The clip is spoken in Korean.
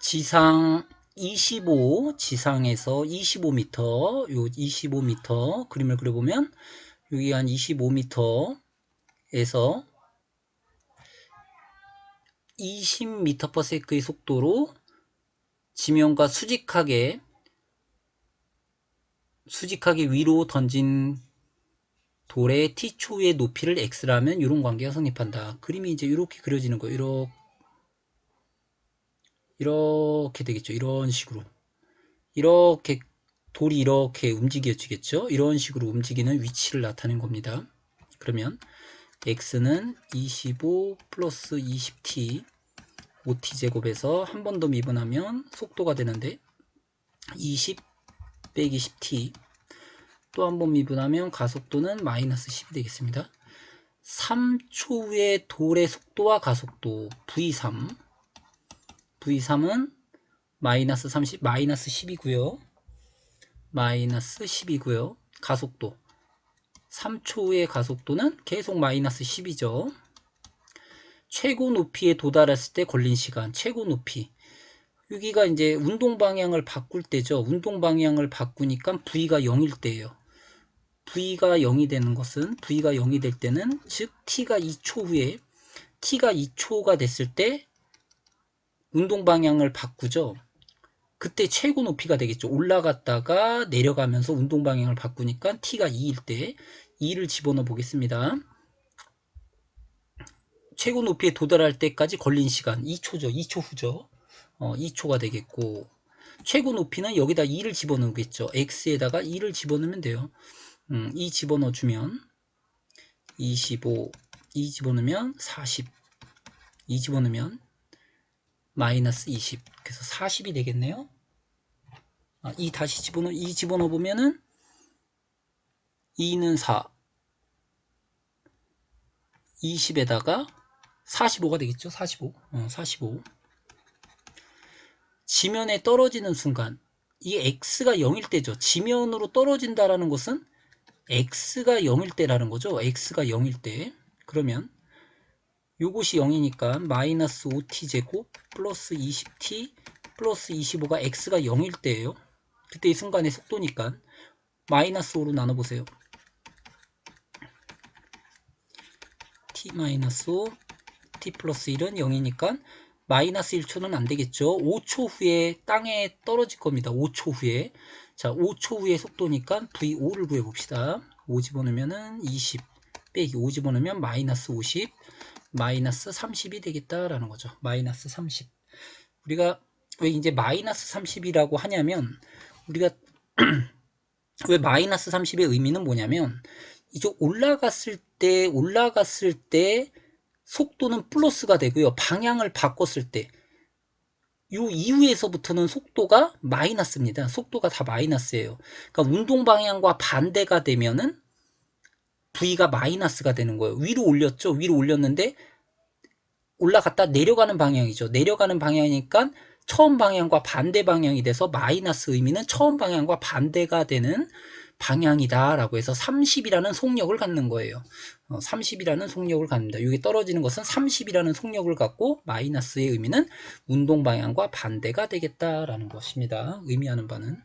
지상 25, 지상에서 25m, 요 25m 그림을 그려보면 여기 한 25m에서 20m/s의 속도로 지면과 수직하게 수직하게 위로 던진 돌의 t초의 높이를 x라면 이런 관계가 성립한다. 그림이 이제 이렇게 그려지는 거예요. 이렇게 이렇게 되겠죠. 이런 식으로. 이렇게 돌이 이렇게 움직여지겠죠. 이런 식으로 움직이는 위치를 나타낸 겁니다. 그러면 x는 25 플러스 20t 5t제곱에서 한 번 더 미분하면 속도가 되는데 20 빼기 10t 또 한 번 미분하면 가속도는 마이너스 10이 되겠습니다. 3초 후의 돌의 속도와 가속도 v3 V3은 마이너스 30, 마이너스 10이고요. 마이너스 10이고요. 가속도. 3초 후의 가속도는 계속 마이너스 10이죠. 최고 높이에 도달했을 때 걸린 시간, 최고 높이. 여기가 이제 운동 방향을 바꿀 때죠. 운동 방향을 바꾸니까 V가 0일 때예요. V가 0이 되는 것은 V가 0이 될 때는 즉 T가 2초 후에 T가 2초가 됐을 때 운동 방향을 바꾸죠. 그때 최고 높이가 되겠죠. 올라갔다가 내려가면서 운동 방향을 바꾸니까 t가 2일 때 2를 집어넣어 보겠습니다. 최고 높이에 도달할 때까지 걸린 시간 2초죠. 2초 후죠. 어, 2초가 되겠고 최고 높이는 여기다 2를 집어넣겠죠. x에다가 2를 집어넣으면 돼요. 음, 2 집어넣어 주면 25, 2 집어넣으면 40, 2 집어넣으면 마이너스 20 그래서 40이 되겠네요. 아, 2 다시 집어넣어 2 집어넣어 보면은 2는 4 20에다가 45가 되겠죠? 45 어, 45 지면에 떨어지는 순간 이 x가 0일 때죠. 지면으로 떨어진다라는 것은 x가 0일 때라는 거죠. x가 0일 때. 그러면 요것이 0이니까 마이너스 5t제곱 플러스 20t 플러스 25가 x가 0일 때예요. 그때 이 순간의 속도니까 마이너스 5로 나눠보세요. t 마이너스 5 t 플러스 1은 0이니까 마이너스 1초는 안 되겠죠. 5초 후에 땅에 떨어질 겁니다. 5초 후에. 자, 5초 후의 속도니까 v5를 구해봅시다. 5 집어넣으면 20 빼기 5 집어넣으면 마이너스 50 마이너스 30이 되겠다라는 거죠. 마이너스 30. 우리가 왜 이제 마이너스 30이라고 하냐면 우리가 왜 마이너스 30의 의미는 뭐냐면 이제 올라갔을 때 올라갔을 때 속도는 플러스가 되고요. 방향을 바꿨을 때 요 이후에서부터는 속도가 마이너스입니다. 속도가 다 마이너스예요. 그러니까 운동 방향과 반대가 되면은 V가 마이너스가 되는 거예요. 위로 올렸죠. 위로 올렸는데 올라갔다 내려가는 방향이죠. 내려가는 방향이니까 처음 방향과 반대 방향이 돼서 마이너스 의미는 처음 방향과 반대가 되는 방향이다 라고 해서 30이라는 속력을 갖는 거예요. 30이라는 어, 속력을 갖습니다. 여기 떨어지는 것은 30이라는 속력을 갖고 마이너스의 의미는 운동 방향과 반대가 되겠다라는 것입니다. 의미하는 바는